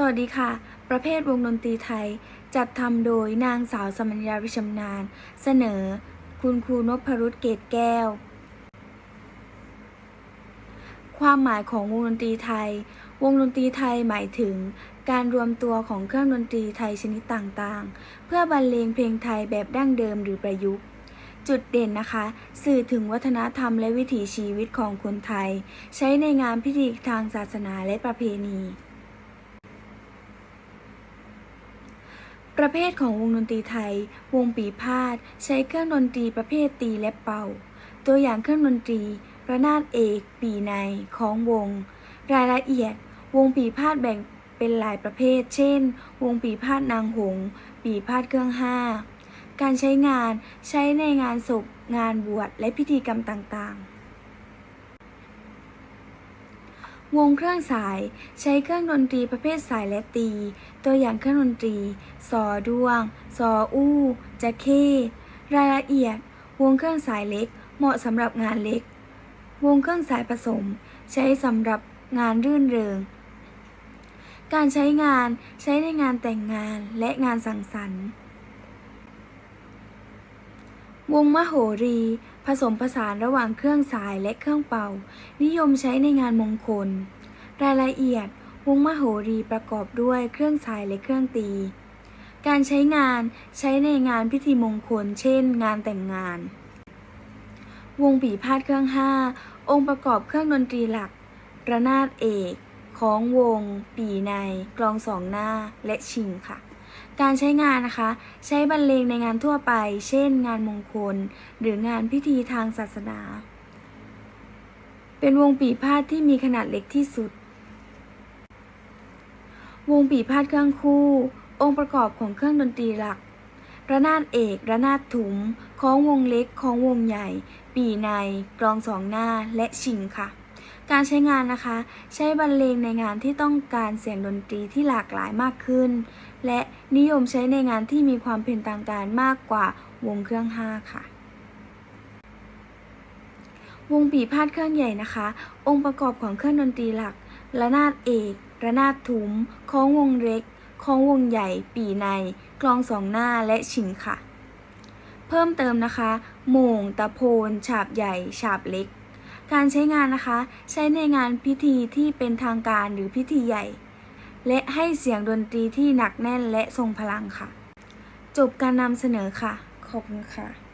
สวัสดีค่ะ ประเภทวงดนตรีไทย จัดทำโดยนางสาวสมัญญาวิชำนาญ เสนอ คุณครูนพรุตเกตแก้ว ความหมายของวงดนตรีไทย วงดนตรีไทยหมายถึง การรวมตัวของเครื่องดนตรีไทยชนิดต่างๆ เพื่อบรรเลงเพลงไทยแบบดั้งเดิมหรือประยุกต์จุดเด่นนะคะ สื่อถึงวัฒนธรรมและวิถีชีวิตของคนไทย ใช้ในงานพิธีทางศาสนาและประเพณี ประเภทของวงดนตรีไทย วงปีพาดใช้เครื่องดนตรีประเภทตีและเป่า ตัวอย่างเครื่องดนตรีระนาดเอก ปีในของวง รายละเอียด วงปีพาดแบ่งเป็นหลายประเภท เช่น วงปีพาดนางหงส์ปีพาดเครื่องห้า การใช้งานใช้ในงานศพ งานบวช และพิธีกรรมต่างๆ วงเครื่องสายใช้เครื่องดนตรีประเภทสายและตี ตัวอย่างเครื่องดนตรีซอดวงซออู้จะเข้รายละเอียด วงเครื่องสายเล็ก เหมาะสำหรับงานเล็ก วงเครื่องสายผสม ใช้สำหรับงานรื่นเริง การใช้งานใช้ในงานแต่งงานและงานสังสรรค์ วงมโหรี ผสมผสานระหว่างเครื่องสายและเครื่องเป่า นิยมใช้ในงานมงคล รายละเอียด วงมโหรีประกอบด้วยเครื่องสายและเครื่องตี การใช้งานใช้ในงานพิธีมงคล เช่น งานแต่งงาน วงปีพาดเครื่องห้าองค์ประกอบเครื่องดนตรีหลัก ระนาดเอก ของวง ปีใน กลองสองหน้า และชิงค่ะ การใช้งานนะคะ ใช้บรรเลงในงานทั่วไป เช่น งานมงคล หรืองานพิธีทางศาสนา เป็นวงปีพาดที่มีขนาดเล็กที่สุด วงปีพาดเครื่องคู่ องค์ประกอบของเครื่องดนตรีหลัก ระนาดเอก ระนาดถุงของวงเล็กของวงใหญ่ ปีในกลองสองหน้าและชิงค่ะ การใช้งานนะคะ ใช้บรรเลงในงานที่ต้องการเสียงดนตรีที่หลากหลายมากขึ้น และนิยมใช้ในงานที่มีความเป็นทางการมากกว่าวงเครื่องห้าค่ะ วงปีพาดเครื่องใหญ่นะคะ องค์ประกอบของเครื่องดนตรีหลัก ระนาดเอก ระนาดทุ้มของวงเล็กของวงใหญ่ ปีในกลองสองหน้าและฉิงค่ะ เพิ่มเติมนะคะโมง ตะโพน ฉาบใหญ่ ฉาบเล็ก การใช้งานนะคะ ใช้ในงานพิธีที่เป็นทางการหรือพิธีใหญ่ และให้เสียงดนตรีที่หนักแน่นและทรงพลังค่ะ จบการนำเสนอค่ะ ขอบคุณค่ะ